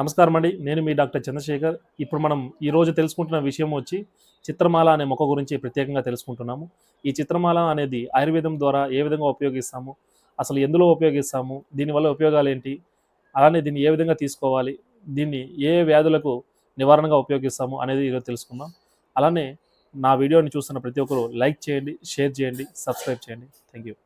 నమస్కారం అండి. నేను మీ డాక్టర్ చంద్రశేఖర్. ఇప్పుడు మనం ఈరోజు తెలుసుకుంటున్న విషయం వచ్చి చిత్రమాల అనే మొక్క గురించి ప్రత్యేకంగా తెలుసుకుంటున్నాము. ఈ చిత్రమాల అనేది ఆయుర్వేదం ద్వారా ఏ విధంగా ఉపయోగిస్తాము అసలు ఎందులో ఉపయోగిస్తాము దీనివల్ల ఉపయోగాలు ఏంటి అలానే దీన్ని ఏ విధంగా తీసుకోవాలి దీన్ని ఏ వ్యాధులకు నివారణగా ఉపయోగిస్తాము అనేది ఈరోజు తెలుసుకుందాం. అలానే నా వీడియోని చూస్తున్న ప్రతి ఒక్కరు లైక్ చేయండి షేర్ చేయండి సబ్స్క్రైబ్ చేయండి. థ్యాంక్ యూ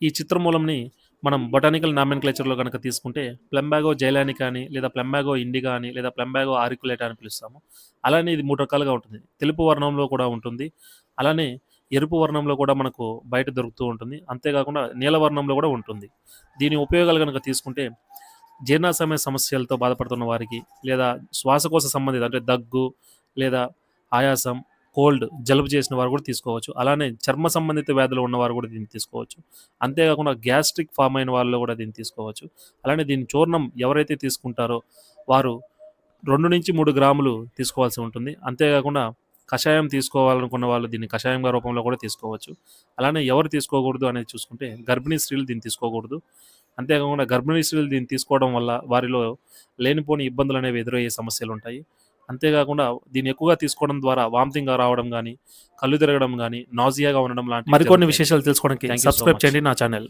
ఈ చిత్రమూలంని మనం బొటానికల్ నామెన్క్లేచర్లో కనుక తీసుకుంటే ప్లెంబాగో జైలాని కానీ లేదా ప్లెంబాగో ఇండిగా అని లేదా ప్లెంబాగో ఆరికులేటా అని పిలుస్తాము. అలానే ఇది మూడు రకాలుగా ఉంటుంది. తెలుపు వర్ణంలో కూడా ఉంటుంది. అలానే ఎరుపు వర్ణంలో కూడా మనకు బయట దొరుకుతూ ఉంటుంది. అంతేకాకుండా నీల వర్ణంలో కూడా ఉంటుంది. దీని ఉపయోగాలు కనుక తీసుకుంటే జీర్ణాశయ సమస్యలతో బాధపడుతున్న వారికి లేదా శ్వాసకోశ సంబంధిత అంటే దగ్గు లేదా ఆయాసం కోల్డ్ జలుబు చేసిన వారు కూడా తీసుకోవచ్చు. అలానే చర్మ సంబంధిత వ్యాధులు ఉన్నవారు కూడా దీన్ని తీసుకోవచ్చు. అంతేకాకుండా గ్యాస్ట్రిక్ ఫామ్ అయిన వాళ్ళు కూడా దీన్ని తీసుకోవచ్చు. అలానే దీని చూర్ణం ఎవరైతే తీసుకుంటారో వారు రెండు నుంచి మూడు గ్రాములు తీసుకోవాల్సి ఉంటుంది. అంతేకాకుండా కషాయం తీసుకోవాలనుకున్న వాళ్ళు దీన్ని కషాయంగా రూపంలో కూడా తీసుకోవచ్చు. అలానే ఎవరు తీసుకోకూడదు అనేది చూసుకుంటే గర్భిణీ స్త్రీలు దీన్ని తీసుకోకూడదు. అంతేకాకుండా గర్భిణీ స్త్రీలు దీన్ని తీసుకోవడం వల్ల వారిలో లేనిపోని ఇబ్బందులు అనేవి ఎదురయ్యే సమస్యలు ఉంటాయి. అంతేకాకుండా దీన్ని ఎక్కువగా తీసుకోవడం ద్వారా వామిటింగ్ రావడం కానీ కళ్ళు తిరగడం కానీ నాజియాగా ఉండడం లాంటి మరికొన్ని విశేషాలు తెలుసుకోవడానికి సబ్స్క్రైబ్. చేయండి నా ఛానల్